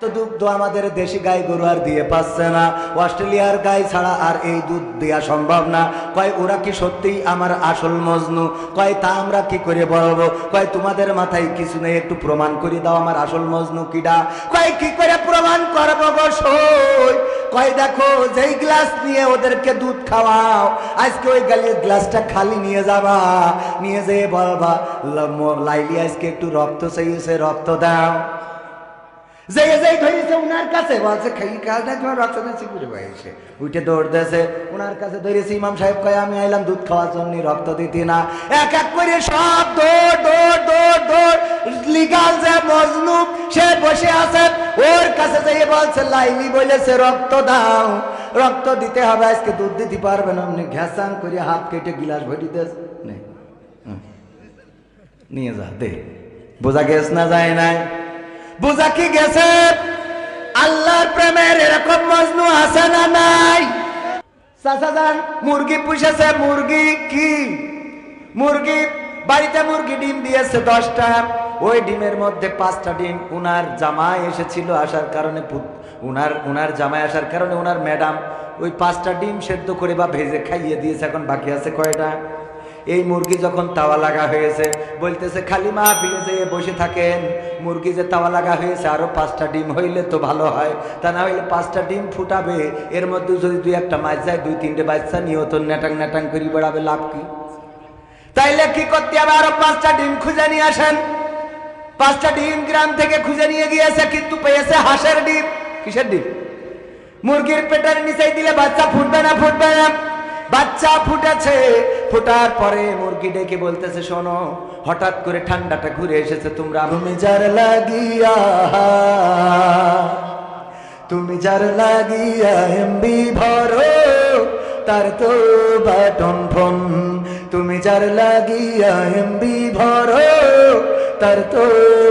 তো দুধ আমাদের দেশি গাই গরু আর দিয়ে পাচ্ছে না। অস্ট্রেলিয়ার গাই ছাড়া আর এই দুধ দেওয়া সম্ভব না। কয়, ওরা কি সত্যিই আমার আসল মজনু? কয়, তা আমরা কি করে বলব? কয়, তোমাদের মাথায় কিছু নেই, একটু প্রমাণ করে দাও আমার আসল মজনু কিডা? কয়, কি করে প্রমাণ করব গো সই? কয়, দেখো, যেই গ্লাস নিয়ে ওদেরকে দুধ খাওয়াও, আজকে ওই গালির গ্লাসটা খালি নিয়ে যাবা। নিয়ে যেয়ে বলবা লাইলি, আজকে একটু রক্ত চাইছে রক্ত দাও। ধরেছে উনার কাছে। সাহেব আমি আইলাম দুধ রক্ত না। এক এক করে সব সে বসে আছে। ওর কাছে বলছে লাইলি বলেছে রক্ত দাও। রক্ত দিতে হবে আজকে দুধ দিতে পারবে না। আপনি ঘ্যাসান করে হাত কেটে গিলাস ভরি দেস নে, হুম। নিয়ে যা দে। বোঝা গেছ না যায় নাই? বোঝা কি গেছে? আল্লাহর প্রেমের এরকম মজনু আছে না নাই? মুরগি পুষেছে, মুরগি কি? মুরগি, বাড়িতে মুরগি ডিম দিয়েছে দশটা। ওই ডিমের মধ্যে পাঁচটা ডিম উনার জামাই এসেছিল আসার কারণে উনার উনার জামাই আসার কারণে উনার ম্যাডাম ওই পাঁচটা ডিম সেদ্ধ করে বা ভেজে খাইয়ে দিয়েছে, এখন বাকি আছে কয়টা? এই মুরগি যখন তাওয়া লাগা হয়েছে, বলতেছে, খালি মা ফিরে বসে থাকেন। মুরগি যে তাওয়া লাগা হয়েছে, আরও পাঁচটা ডিম হইলে তো ভালো হয়। তা না হইলে পাঁচটা ডিম ফুটাবে, এর মধ্যে যদি দুই একটা মাছ যায়, দুই তিনটে বাচ্চা নিয়ত ন্যাটাং ন্যাটাং করে বেড়াবে লাভ কি? তাইলে কি করতে হবে? আরও পাঁচটা ডিম খুঁজে নিয়ে আসেন। পাঁচটা ডিম গ্রাম থেকে খুঁজে নিয়ে গিয়েছে, কিন্তু পেয়েছে হাঁসের ডিম। কিসের ডিম? মুরগির পেটের নিচে দিলে বাচ্চা ফুটবে না ফুটবে না। বাচ্চা ফুটেছে ফুটার পরে মুরগি ডেকে বলতেছে, শোনো, হঠাৎ করে ঠান্ডাটা ঘুরে এসেছে, তোমরা তুমি যার লাগিয়া, তুমি যার লাগিয়া এমবি ভরো, তার তো বাটন ফোন। তুমি যার লাগিয়া এমবি ভরো, তার তো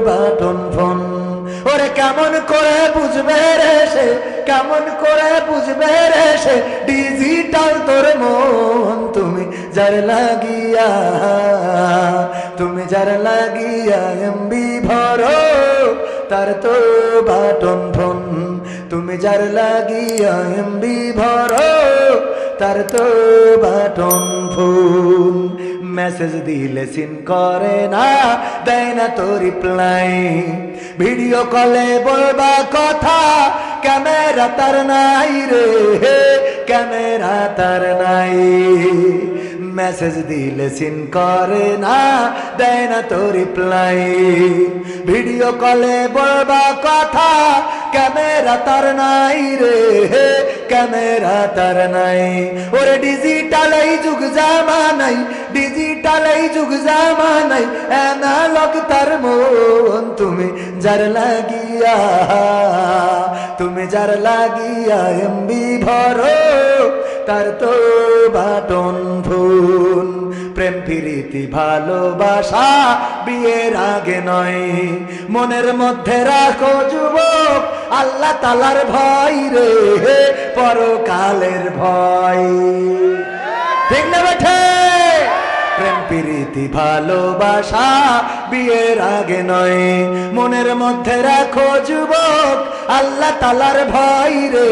বাটন ফোন। ওরে, কেমন করে বুঝবে রে সে, কেমন করে বুঝবে রে সে, ডিজিটাল তোর মন, তুমি যার লাগিয়া, তুমি যার লাগিয়া এমবি ভরো, তার তো বাটন ফোন। তুমি যার লাগিয়া এমবি ভরো, তার তো বাটন ফোন। মেসেজ দিলে সিন করে না, দেয় না তো রিপ্লাই। ভিডিও কলে বলবা কথা, ক্যামেরা তার নাই রে, ক্যামেরা তার নাই। মেসেজ দিলে সিন করে না, দেয় না তো রিপ্লাই ভিডিও কলে বলবা কথা ক্যামেরা তার নাই রে ক্যামেরা তার নাই। ওরে ডিজিটাল এই যুগ জামা নাই ডিজিটাল এই যুগ জামা নাই অ্যানালগ তার মন তুমি যার লাগিয়া, তুমি যার লাগিয়া এমবি ভরো। তার তো বাটন ফোন প্রেম, প্রীতি, ভালোবাসা বিয়ের আগে নয়। মনের মধ্যে রাখো যুবক, আল্লাহ তালার ভয় রে পরকালের ভয়। ঠিক না বেঠে? প্রেম, প্রীতি, ভালোবাসা বিয়ের আগে নয়। মনের মধ্যে রাখো যুবক আল্লাহ তালার ভয় রে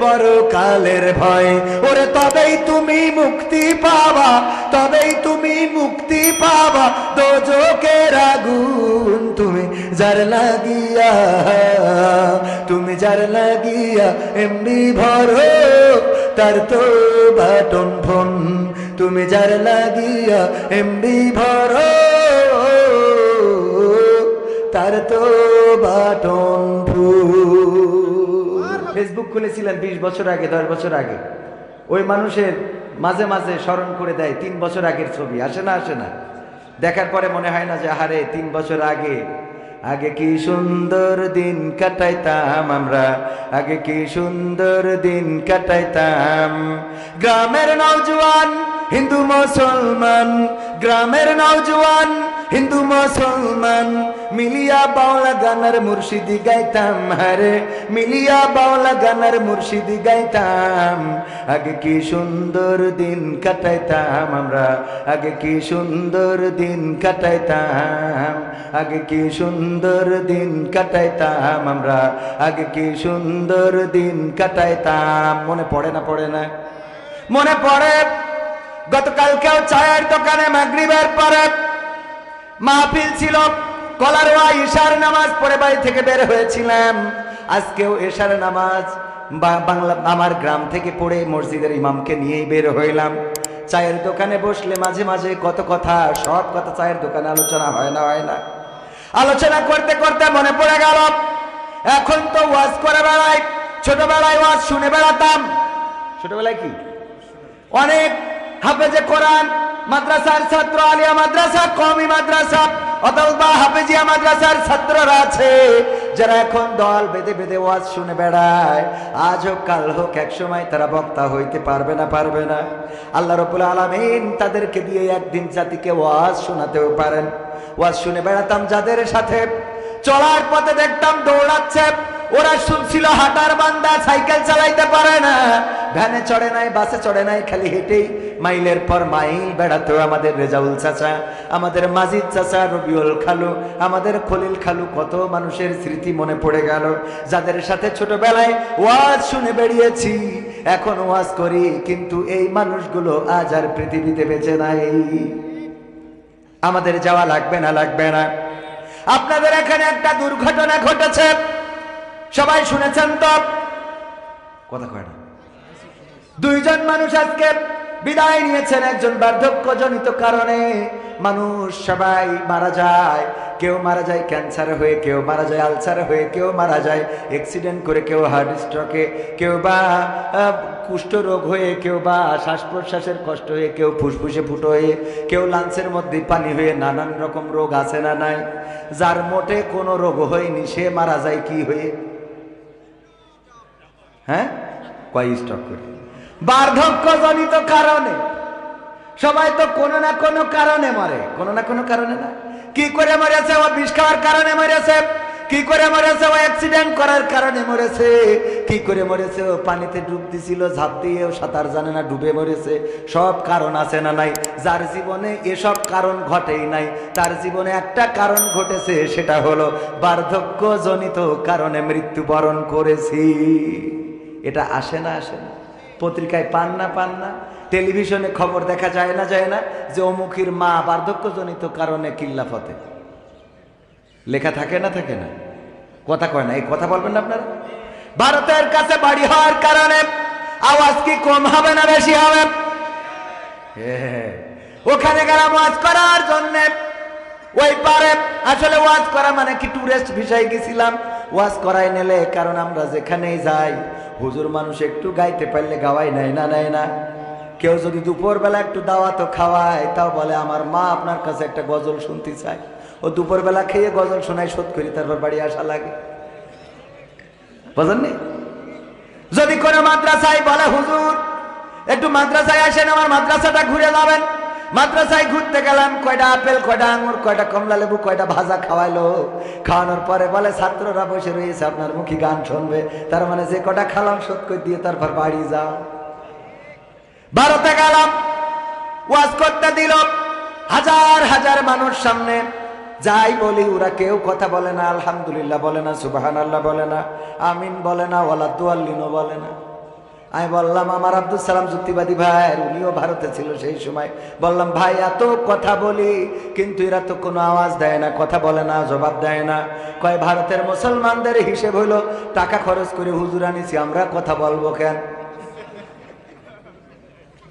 পরকালের ভয়। ওরে, তবেই তুমি মুক্তি পাবা, তবেই তুমি মুক্তি পাবা। দোজকের আগুন তুমি যার লাগিয়া, তুমি যার লাগিয়া এমনি ভরো তার তো বাটন ফোন। তুমি যার লাগিয়া এমবি ভরো তার তো বাটন ফেসবুক খুলেছিলেন বিশ বছর আগে দশ বছর আগে। ওই মানুষের মাঝে মাঝে স্মরণ করে দেয় তিন বছর আগের ছবি। আসে না আসে না। দেখার পরে মনে হয় না যে হারে তিন বছর আগে। আগে কি সুন্দর দিন কাটাইতাম আমরা। আগে কি সুন্দর দিন কাটাইতাম। গ্রামের নওজোয়ান হিন্দু মুসলমান। গ্রামের নওজোয়ান হিন্দু মুসলমান। মিলিয়া বাউলা গানার মুর্শিদি গাইতাম, হারে। মিলিয়া বাউলা গানার মুর্শিদি গাইতাম। আগে কি সুন্দর দিন কাটাইতাম আমরা, আগে কি সুন্দর দিন কাটাইতাম। আগে কি সুন্দর দিন কাটাইতাম আমরা, আগে কি সুন্দর দিন কাটাইতাম। মনে পড়ে না পড়ে না? মনে পড়ে? গতকালকেও চায়ের দোকানে মাগরিবের পরে মাহফিল ছিল। কলারোয়া ঈশার নামাজ পড়ে বাড়ি থেকে বের হয়েছিলাম। আজকেও এশার নামাজ বাংলা, আমার গ্রাম থেকে পড়ে মসজিদের ইমামকে নিয়েই বের হইলাম। চায়ের দোকানে বসলে মাঝে মাঝে কত কথা, সব কথা চায়ের দোকানে আলোচনা হয় না হয় না। আলোচনা করতে করতে মনে পড়ে গেল, এখন তো ওয়াজ করে বেড়াই ছোটবেলায় ওয়াজ শুনে বেড়াতাম। ছোটবেলায় কি? অনেক হাফেজে কোরআন মাদ্রাসার ছাত্র, আলিয়া মাদ্রাসা কমি মাদ্রাসা, অথবা হাফেজিয়া মাদ্রাসার ছাত্ররা আছে, যারা এখন দল বেঁধে বেঁধে ওয়াজ শুনে বেড়ায়। আজ হোক, কাল হোক, এক সময় তারা বক্তা হইতে পারবে না পারবে না। আল্লাহ রবুল আলমিন তাদেরকে দিয়ে একদিন জাতিকে ওয়াজ শোনাতেও পারেন। ওয়াজ শুনে বেড়াতাম যাদের সাথে। চলার পথে দেখতাম দৌড়াচ্ছে। ওরা শুনছিল হাঁটার বান্দা, সাইকেল চালাইতে পারে না। ভ্যানে চড়ে নাই, বাসে চড়ে নাই, খালি হেঁটেই মাইলের পর মাইল বেড়াতো আমাদের রেজাউল চাচা, আমাদের মাজিদ চাচা, রবিউল খালু, আমাদের খলিল খালু, কত মানুষের স্মৃতি মনে পড়ে গেল, যাদের সাথে ছোটবেলায় ওয়াজ শুনে বেরিয়েছি এখন ওয়াজ করি, কিন্তু এই মানুষগুলো আজ আর পৃথিবীতে বেঁচে নাই। আমাদের যাওয়া লাগবে না লাগবে না। আপনাদের এখানে একটা দুর্ঘটনা ঘটেছে, সবাই শুনেছেন তো? কথা কয় দুইজন মানুষ আজকে বিদায় নিয়েছেন একজন বার্ধক্যজনিত কারণে। মানুষ সবাই মারা যায়। কেউ মারা যায় ক্যান্সার হয়ে, কেউ মারা যায় আলসার হয়ে, কেউ মারা যায় অ্যাক্সিডেন্ট করে, কেউ হার্ট স্ট্রোকে কেউ বা কুষ্ঠরোগ হয়ে, কেউ বা শ্বাস প্রশ্বাসের কষ্ট হয়ে, কেউ ফুসফুসে ফুটো হয়ে, কেউ লাঞ্চের মধ্যে পানি হয়ে নানান রকম রোগ আছে না নাই? যার মোটে কোনো রোগ হয়নি, সে মারা যায় কি হয়ে? হ্যাঁ? কয় স্টক করে? বার্ধক্যজনিত কারণে। সবাই তো কোনো না কোনো কারণে মরে। কোনো না কোনো কারণে না। কি করে মরেছে? ও বিষ খাওয়ার কারণে মরেছে। কি করে মরেছে? ও অ্যাক্সিডেন্ট করার কারণে মরেছে। কি করে মরেছে? ও পানিতে ডুব দিছিল, ঝাঁপ দিয়ে ও সাঁতার জানে না, ডুবে মরেছে। সব কারণ আছে না নাই? যার জীবনে এসব কারণ ঘটেই নাই, তার জীবনে একটা কারণ ঘটেছে, সেটা হলো বার্ধক্যজনিত কারণে মৃত্যুবরণ করেছি। এটা আসে না আসে না। পত্রিকায় পান না পান না। টেলিভিশনে খবর দেখা যায় না যায় না যে অমুখীর মা বার্ধক্যজনিত কারণে কিল্লাফতে। লেখা থাকে না থাকে না? কথা কয় না, এই কথা বলবেন না আপনারা? ভারতের কাছে বাড়ি হওয়ার কারণে আওয়াজ কি কম হবে না বেশি হবে? ওখানে গেলাম ওয়াজ করার জন্য। ওই পারে আসলে ওয়াজ করা মানে কি টুরিস্ট ভিসায় গেছিলাম। ওয়াজ করাই নেলে, কারণ আমরা যেখানেই যাই হুজুর মানুষ একটু গাইতে পারলে গাওয়াই নেয় না নেয় না? কেউ যদি দুপুরবেলা একটু দাওয়াতো খাওয়ায়, তাও বলে, আমার মা আপনার কাছে একটা গজল শুনতে চায়। ও দুপুরবেলা খেয়ে গজল শোনায়, শোধ করি, তারপর বাড়ি আসা লাগে। বুঝলেন যদি কোনো মাদ্রাসায় বলে, হুজুর, একটু মাদ্রাসায় আসেন, আমার মাদ্রাসাটা ঘুরে যাবেন। মাদ্রাসায় ঘুরতে গেলাম, কয়টা আপেল, কয়টা আঙুর, কয়টা কমলা লেবু, কয়টা ভাজা খাওয়াইলো। খাওয়ানোর পরে বলে, ছাত্ররা বসে রয়েছে, আপনার মুখী গান শুনবে। তার মানে যে কটা খালাম শোধ করে দিয়ে তারপর বাড়ি যাও। ভারতে গেলাম, ওয়াজ করতে দিল। হাজার হাজার মানুষ সামনে। যাই বলি, ওরা কেউ কথা বলে না, আলহামদুলিল্লাহ বলে না সুবাহান আল্লাহ বলে না, আমিন বলে না, ওয়ালা দুয়াল্লিনও বলে না। আমি বললাম, আমার আব্দুল সালাম যুক্তিবাদী ভাই উনিও ভারতে ছিল সেই সময়। বললাম, ভাই, এত কথা বলি, কিন্তু এরা তো কোনো আওয়াজ দেয় না, কথা বলে না, জবাব দেয় না। কয়, ভারতের মুসলমানদের হিসেব হইল, টাকা খরচ করে হুজুর আনিছি, আমরা কথা বলব কেন?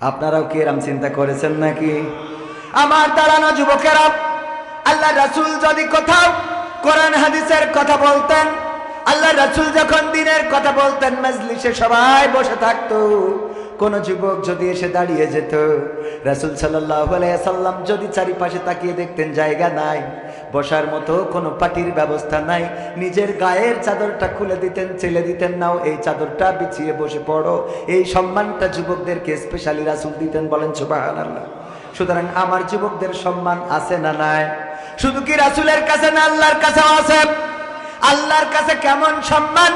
আপনারাও কি এরম চিন্তা করেছেন নাকি? আমার দাঁড়ানো যুবকেরা আল্লাহ রাসুল যদি কোথাও কোরআন, হাদিসের কথা বলতেন আল্লাহ রাসূল যখন দিনের কথা বলতেন, মজলিসে সবাই বসে থাকতো। কোন যুবক যদি এসে দাঁড়িয়ে যেত, রাসূল সাল্লাম যদি চারিপাশে তাকিয়ে দেখতেন, জায়গা নাই, বসার মতো কোনো পাটির ব্যবস্থা নাই, নিজের গায়ের চাদরটা খুলে দিতেন ছেলে দিতেন, নাও এই চাদরটা বিছিয়ে বসে পড়ো। এই সম্মানটা যুবকদেরকে স্পেশালি রাসূল দিতেন, বলেন, সুবহানাল্লাহ। সুতরাং আমার যুবকদের সম্মান আছে না নাই? শুধু কি রাসুলের কাছে না আল্লাহর কাছেও আছে? আল্লাহর কাছে কেমন সম্মান?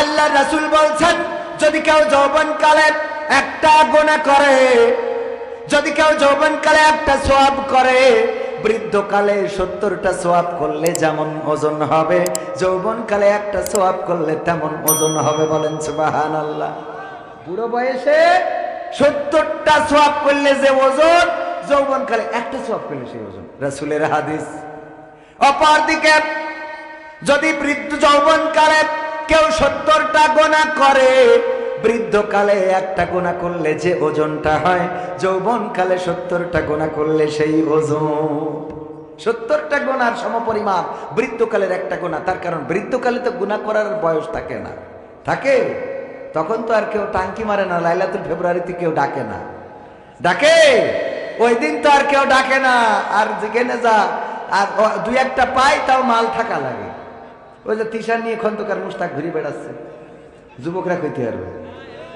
আল্লাহ রাসুল বলছেন, যদি কেউ যৌবন কালে একটা গোনা করে, যদি কেউ যৌবন কালে একটা সোয়াব করে, বৃদ্ধকালে সত্তরটা সোয়াব করলে যেমন ওজন হবে যৌবন কালে একটা সোয়াব করলে তেমন ওজন হবে বলেন সুবাহান আল্লাহ বুড়ো বয়সে সত্তরটা সোয়াব করলে যে ওজন যৌবন কালে একটা সোয়াব করলে সেই ওজন। রাসুলের হাদিস। অপরদিকে যদি বৃদ্ধ যৌবন কালে কেউ সত্তরটা গোনা করে, বৃদ্ধকালে একটা গোনা করলে যে ওজনটা হয় যৌবন কালে সত্তরটা গোনা করলে সেই ওজন। সত্তরটা গোনার সমপরিমাণ বৃদ্ধকালের একটা গোনা, তার কারণ বৃদ্ধকালে তো গুণা করার বয়স থাকে না। থাকে? তখন তো আর কেউ টাঙ্কি মারে না, লাইলাতুল ফেব্রুয়ারিতে কেউ ডাকে না। ডাকে? ওই দিন তো আর কেউ ডাকে না, আর যেখানে যা, আর দুই একটা পাই তাও মাল থাকা লাগে। ওই যে তিসার নিয়ে খন্দকার মুস্তাক ঘুরে বেড়াচ্ছে। যুবকরা কইতে পারবে।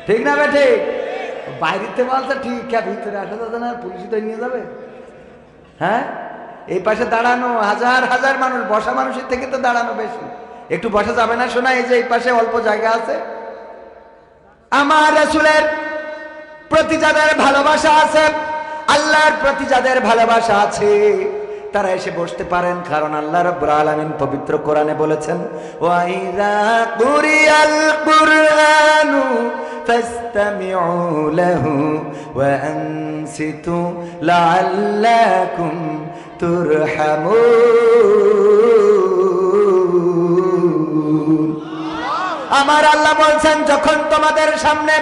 ঠিক না বে ঠিক বাইরেতে বলছে ঠিক কে ভিতরে আসা যাবে না পুলিশই তো নিয়ে যাবে। হ্যাঁ? এই পাশে দাঁড়ানো, হাজার হাজার মানুষ, বসা মানুষের থেকে তো দাঁড়ানো বেশি। একটু বসা যাবে না শোনা, এই যে এই পাশে অল্প জায়গা আছে। আমার রাসূলের প্রতি যাদের ভালোবাসা আছে, আল্লাহর প্রতি যাদের ভালোবাসা আছে তারা এসে বসতে পারেন, কারণ আল্লাহ রাব্বুল আলামিন পবিত্র কোরআনে বলেছেন ওয়াইদা কুরিয়াল কুরআনু ফাসতামিউ লাহু ওয়া আনসিতু লাআল্লাকুম তুরহামুন। আমার আল্লাহ বলছেন, যখন তোমাদের সামনে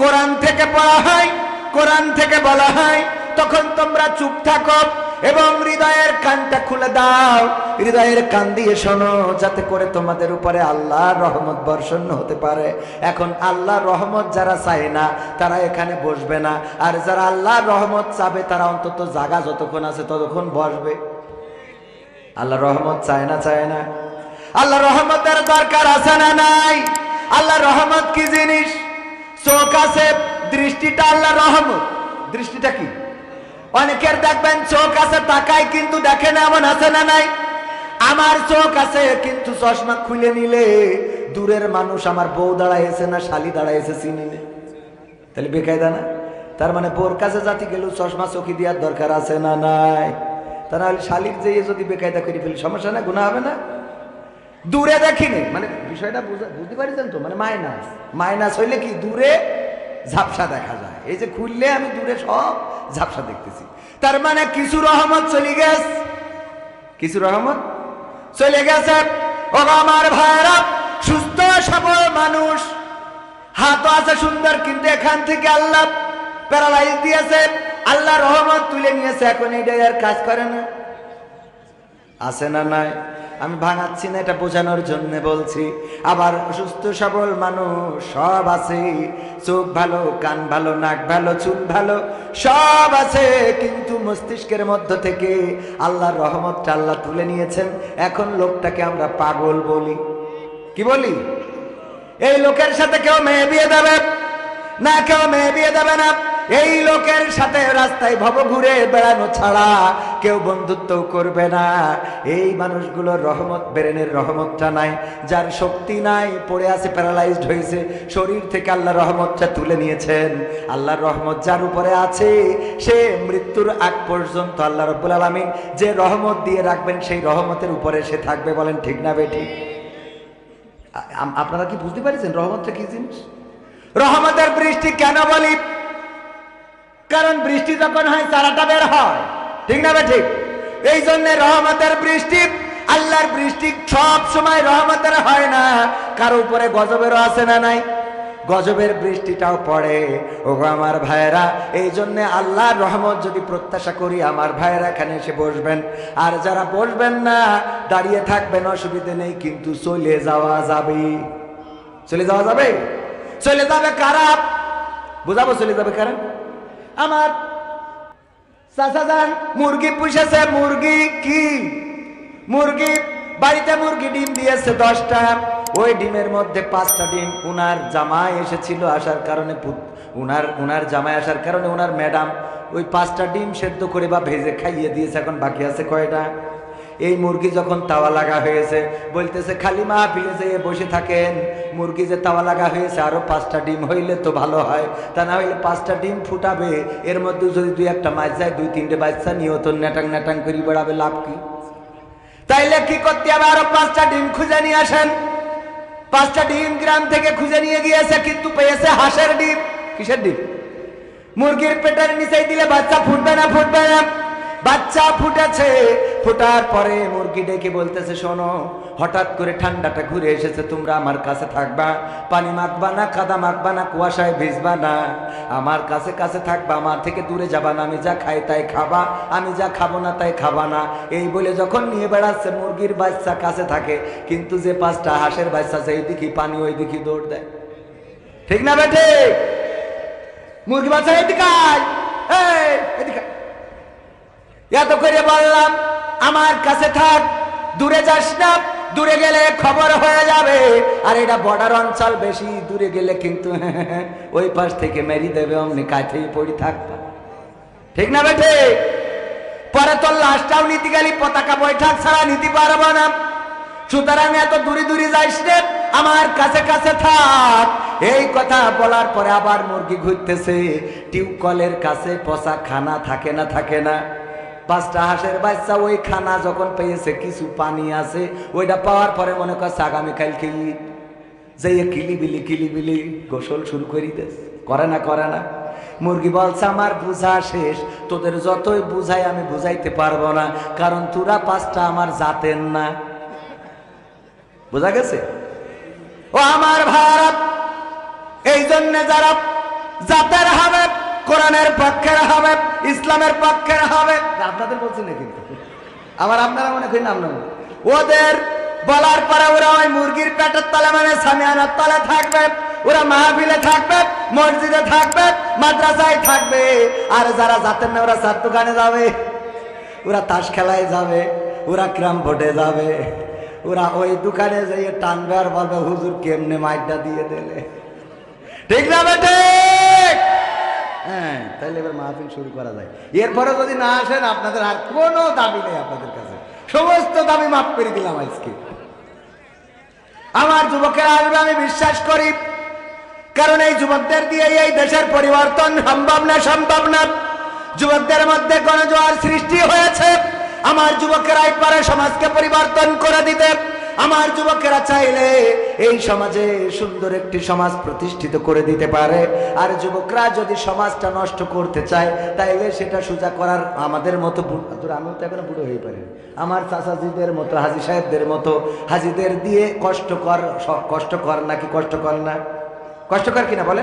কোরআন থেকে পড়া হয়, কোরআন থেকে বলা হয়, তখন তোমরা চুপ থাকো। এবং হৃদয়ের কানটা খুলে দাও। হৃদয়ের কান দিয়ে শোনো, যাতে করে তোমাদের উপরে আল্লাহর রহমত বর্ষণ হতে পারে। এখন আল্লাহর রহমত যারা চায় না, তারা এখানে বসবে না। আর যারা আল্লাহর রহমত চাবে, তারা অন্তত জাগা যতক্ষণ আছে ততক্ষণ বসবে। আল্লাহ রহমত চায় না চায় না। আল্লাহ রহমতের দরকার আছে না নাই? আল্লাহ রহমত কি জিনিস? চোখ আছে, দৃষ্টিটা আল্লাহ রহমত। দৃষ্টিটা কি? অনেকের দেখবেন চোখ আছে, তাকায় কিন্তু দেখে না এমন আছে না নাই। আমার চোখ আছে, কিন্তু চশমা খুলে নিলে দূরের মানুষ আমার বউ দাঁড়াইছে না, শালি দাঁড়াইছে চিনি নে। তাহলে বেকায়দা না? তার মানে বোর কাছে জাতি গেলেও চশমা চকি দেওয়ার দরকার আছে না নাই? তা নাহলে শালির যেয়ে যদি বেকায়দা করে ফেলি, সমস্যা না গুণা হবে না? দূরে দেখিনি। মানে বিষয়টা বুঝা- বুঝতে পারছেন তো? মানে মাইনাস। মাইনাস হইলে কি? দূরে ঝাপসা দেখা যায়। এই যে খুললে আমি দূরে সব ঝাপসা দেখতেছি। তার মানে কিছু রহমত চলে গেছে। কিছু রহমত চলে গেছে। ও আমার ভাইরা সুস্থ সবল মানুষ। হাত আছে সুন্দর, কিন্তু এখান থেকে আল্লাহ প্যারালাইজ দিয়েছে। আল্লাহ রহমত তুলে নিয়েছে। এখন এটা আর কাজ করে না। আছে না নাই? আমি ভাঙাচ্ছি না, এটা বোঝানোর জন্য বলছি। আবার সুস্থ, সবল মানুষ, সব আছে। চোখ ভালো, কান ভালো, নাক ভালো, চুল ভালো, সব আছে। কিন্তু মস্তিষ্কের মধ্য থেকে আল্লাহর রহমতটা আল্লাহ তুলে নিয়েছেন। এখন লোকটাকে আমরা পাগল বলি। কি বলি? এই লোকের সাথে কেউ মেয়ে বিয়ে দেবে না, কেউ মেয়ে বিয়ে দেবে না। এই লোকের সাথে রাস্তায় ভব ঘুরে বেড়ানো ছাড়া কেউ বন্ধুত্ব করবে না। এই মানুষগুলোর রহমত, বেরেনের রহমতটা নাই, যার শক্তি নাই, পড়ে আছে, প্যারালাইজড হয়েছে, শরীর থেকে আল্লাহ রহমতটা তুলে নিয়েছেন। আল্লাহর রহমত যার উপরে আছে, সে মৃত্যুর আগ পর্যন্ত আল্লাহ রব্বুল আলমিন যে রহমত দিয়ে রাখবেন, সেই রহমতের উপরে সে থাকবে বলেন ঠিক না বেঠিক আ- আপনারা কি বুঝতে পারছেন রহমতটা কি জিনিস? রহমতের বৃষ্টি কেন বলি? কারণ বৃষ্টি যখন হয় চারাটা বের হয়। ঠিক না ঠিক? এই জন্য রহমতের বৃষ্টি, আল্লাহর বৃষ্টি সব সময় রহমতের হয় না। কারও উপরে গজবেরও আছে না নাই? গজবের বৃষ্টিটাও পড়ে। ও আমার ভাইয়েরা, এই জন্যে আল্লাহর রহমত যদি প্রত্যাশা করি, আমার ভাইয়েরা এখানে এসে বসবেন। আর যারা বসবেন না, দাঁড়িয়ে থাকবেন, অসুবিধে নেই, কিন্তু চলে যাওয়া যাবে। চলে যাওয়া যাবে? চলে যাবে কারা? বুঝাবো চলে যাবে কারা? আমার মুরগি পুষেছে, মুরগি কি? মুরগি, বাড়িতে মুরগি ডিম দিয়েছে দশটা। ওই ডিমের মধ্যে পাঁচটা ডিম উনার জামাই এসেছিল আসার কারণে উনার উনার জামাই আসার কারণে উনার ম্যাডাম ওই পাঁচটা ডিম সেদ্ধ করে বা ভেজে খাইয়ে দিয়েছে, এখন বাকি আছে কয়টা? এই মুরগি যখন তাওয়া লাগা হয়েছে, বলতেছে, খালি মাহফিলে যেয়ে বসে থাকেন। মুরগি যে তাওয়া লাগা হয়েছে, আরও পাঁচটা ডিম হইলে তো ভালো হয়। তা না হইলে পাঁচটা ডিম ফুটাবে। এর মধ্যে যদি দুই একটা মাছ যায়, দুই তিনটে বাচ্চা নিহত নেটাং নেটাং করি বেড়াবে, লাভ কি? তাইলে কি করতে হবে? আরও পাঁচটা ডিম খুঁজে নিয়ে আসেন। পাঁচটা ডিম গ্রাম থেকে খুঁজে নিয়ে গিয়েছে, কিন্তু পেয়েছে হাঁসের ডিম। কিসের ডিম? মুরগির পেটের নিচে দিলে বাচ্চা ফুটবে না ফুটবে না। বাচ্চা ফুটেছে। ফুটার পরে মুরগি ডেকে বলতেছে, শোনো, হঠাৎ করে ঠান্ডাটা ঘুরে এসেছে, তোমরা আমার কাছে থাকবা। পানি মাখবা না, কাদা মাখবা না, কুয়াশায় ভিজবা না। আমার কাছে কাছে থাকবা, আমার থেকে দূরে যাবা না। আমি যা খাই তাই খাবা, আমি যা খাব না তাই খাবা না। এই বলে যখন নিয়ে বেড়াচ্ছে, মুরগির বাচ্চা কাছে থাকে, কিন্তু যে পাঁচটা হাঁসের বাচ্চা এই দিকে পানি ওই দিকে দৌড় দেয়। ঠিক না বেঠে মুরগি বাচ্চা এদিকে এদিকে। এত করে বললাম, আমার কাছে থাক, দূরে যাস না, দূরে গেলে খবর হয়ে যাবে। আর এটা বর্ডার অঞ্চল বেশি, দূরে গেলে কিন্তু ওই পাশ থেকে মেরি দেবে, অমনি কাছেই পড়ি থাকবা। ঠিক না বেঠে? পরে তোর লাশটাও নিতে গেলি, পতাকা বৈঠক ছাড়া নিতে পারব না। সুতরাং এত দূরে দূরে যাইস রে আমার কাছে কাছে থাক। এই কথা বলার পরে আবার মুরগি ঘুরতেছে, টিউবকলের কাছে পচা খানা থাকে না থাকে না। পাঁচটা হাঁসের বাচ্চা ওই খানা যখন পেয়েছে, কিছু পানি আছে, ওইটা পাওয়ার পরে মনে করছে আগামীকালকে ঈদ যে কিলিবিলি কিলিবিলি গোসল শুরু করি দেস করে না করে না। মুরগি বলছে, আমার বুঝা শেষ। তোদের যতই বুঝাই আমি বুঝাইতে পারব না, কারণ তোরা পাঁচটা আমার জাতের না। বোঝা গেছে? ও আমার ভারত এই জন্য যারা জাতের হবে কোরআনের পক্ষের হবে, ইসলামের পক্ষের হবে। আপনাদের বলছি না কিন্তু। আবার আপনারা মনে করেন নাম নেব ওদের বলার পরে ওরা ওই মুরগির পেটের তলে মানে সামিয়ানার তলে থাকবে, ওরা মাহফিলে থাকবে, মসজিদে থাকবে, মাদ্রাসায় থাকবে। আর যারা জাতের না, ওরা চার দোকানে যাবে, ওরা তাস খেলায় যাবে, ওরা ক্রাম ভোটে যাবে, ওরা ওই দোকানে যেয়ে টানবে আর বলবে, হুজুর কেমনে মাইকটা দিয়ে দিলে? ঠিক না বেটে? হ্যাঁ তাহলে এবার মাহফিল শুরু করা যায়। এরপরে যদি না আসেন, আপনাদের আর কোনো দাবি নেই আপনাদের কাছে। সমস্ত দাবি মাফ করে দিলাম আজকে। আমার যুবকেরা আসবে, আমি বিশ্বাস করি। কারণ এই যুবকদের দিয়ে এই দেশের পরিবর্তন সম্ভব না সম্ভব না। যুবকদের মধ্যে গণজোয়ার সৃষ্টি হয়েছে। আমার যুবকেরাই পারে সমাজকে পরিবর্তন করে দিতে আমার যুবকেরা চাইলে এই সমাজে সুন্দর একটি সমাজ প্রতিষ্ঠিত করে দিতে পারে। আর যুবকরা যদি সমাজটা নষ্ট করতে চায়, তাইলে সেটা সোজা করার আমাদের মতো আমিও তো এখনও বুড়ো হয়ে পারি আমার চাচাজিদের মতো, হাজি সাহেবদের মতো, হাজিদের দিয়ে কষ্টকর কষ্টকর নাকি কষ্টকর না? কষ্টকর কিনা বলে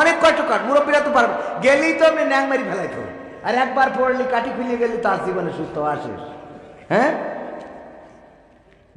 অনেক কষ্টকর, মুরব্বীরা তো পারবে। গেলেই তো আপনি ন্যাং মারি ফেলাই আর একবার পড়লি কাটি খুলিয়ে গেলি তার জীবনে সুস্থ আসিস হ্যাঁ?